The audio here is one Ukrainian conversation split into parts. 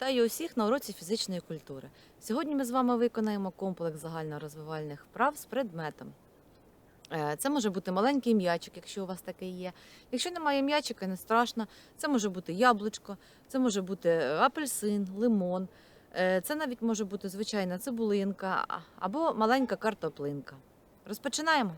Вітаю усіх на уроці фізичної культури. Сьогодні ми з вами виконаємо комплекс загальнорозвивальних вправ з предметом. Е, Це може бути маленький м'ячик, якщо у вас такий є. Якщо немає м'ячика, не страшно. Це може бути яблучко, це може бути е, апельсин, лимон. Е, Це навіть може бути звичайна цибулинка або маленька картоплинка. Розпочинаємо.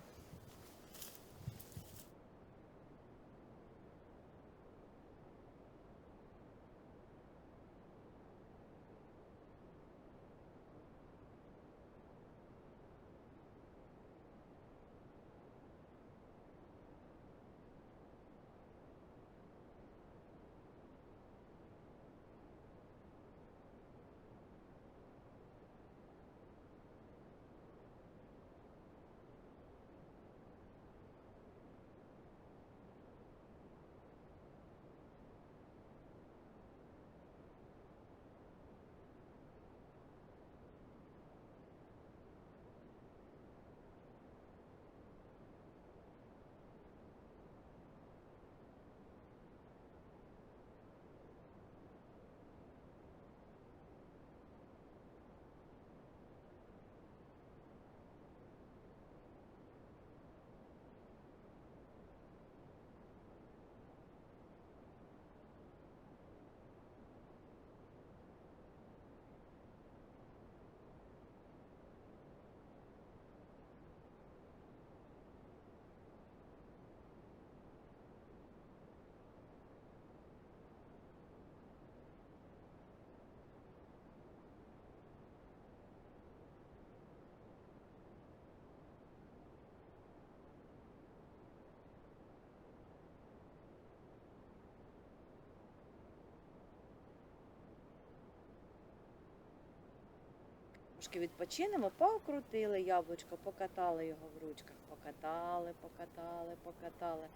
Трошки відпочинемо, покрутили яблучко, покатали його в ручках. Покатали, покатали, покатали.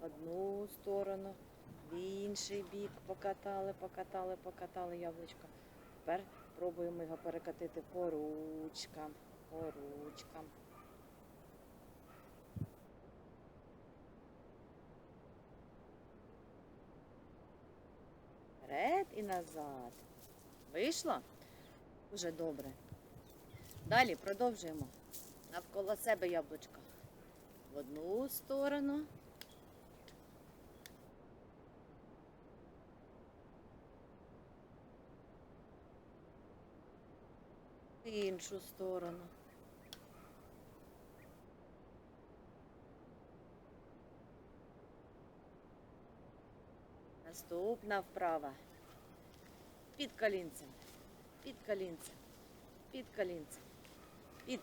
В одну сторону, в інший бік покатали, покатали, покатали яблучко. Тепер пробуємо його перекатити по ручкам, по ручкам. Вперед і назад. Вийшло? Дуже добре. Далі продовжуємо. Навколо себе яблучко. В одну сторону. В іншу сторону. Наступна вправа. Під колінцем. Під колінцем. Під колінцем. Під.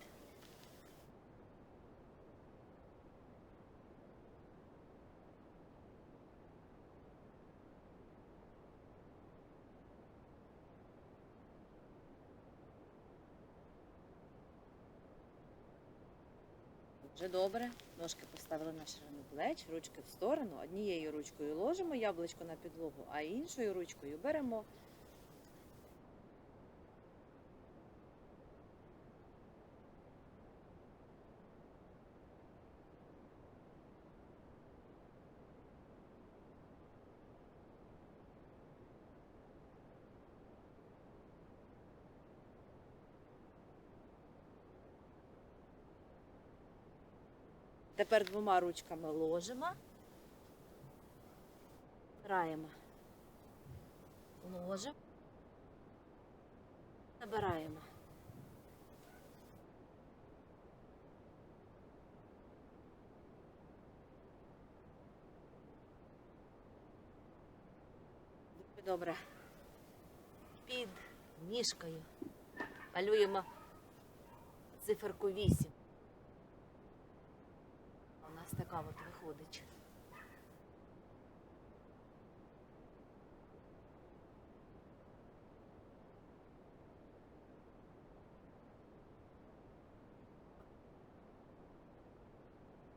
Дуже добре. Ножки поставили на ширину плеч, ручки в сторону. Однією ручкою ложимо яблучко на підлогу, а іншою ручкою беремо Тепер двома ручками ложимо. Граємо. Ложимо. Набираємо. Добре. Під ніжкою малюємо циферку 8. Така от виходить.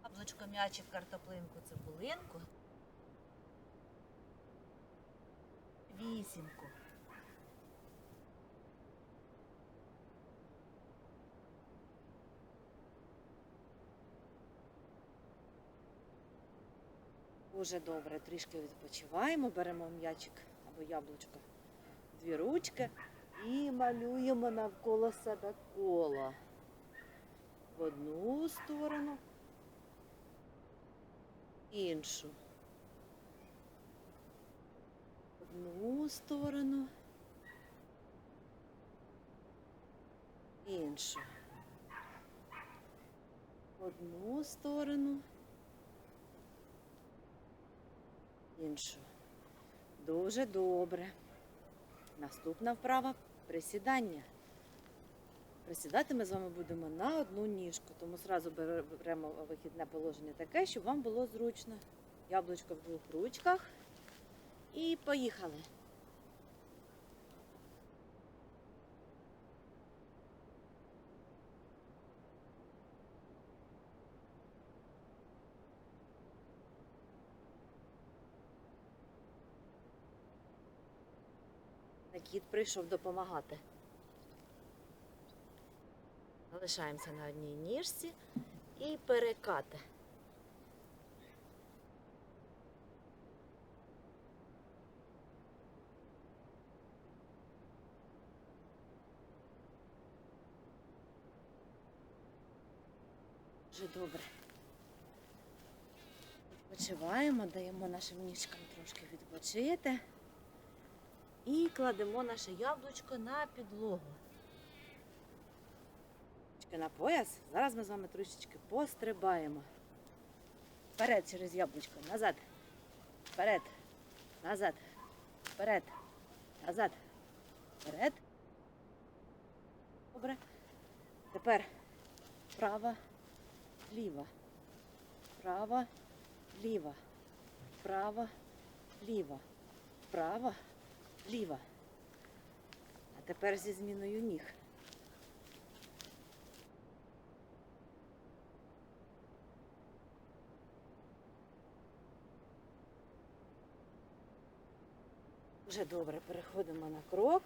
Яблучко, м'ячик, картоплинку, цибулинку. Вісімку. Дуже добре, трішки відпочиваємо, беремо м'ячик або яблучко дві ручки і малюємо навколо себе коло. В одну сторону, іншу. В одну сторону, іншу. В одну сторону, іншу. Дуже добре. Наступна вправа присідання. Присідати ми з вами будемо на одну ніжку, тому зразу беремо вихідне положення таке, щоб вам було зручно. Яблучко в двох ручках. І поїхали. Кіт прийшов допомагати. Залишаємося на одній ніжці і перекати. Дуже добре. Відпочиваємо, даємо нашим ніжкам трошки відпочити. І кладемо наше яблучко на підлогу. На пояс. Зараз ми з вами трішечки пострибаємо. Вперед через яблучко. Назад. Вперед. Назад. Вперед. Назад. Вперед. Добре. Тепер права, ліва. Права, ліва. Права, ліва. Права, ліва. А тепер зі зміною ніг. Вже добре, переходимо на крок.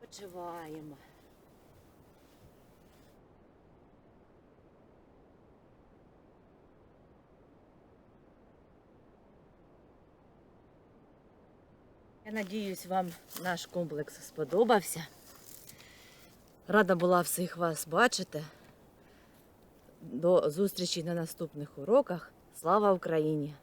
Почуваємо. Я надіюсь, вам наш комплекс сподобався. Рада була всіх вас бачити. До зустрічі на наступних уроках. Слава Україні!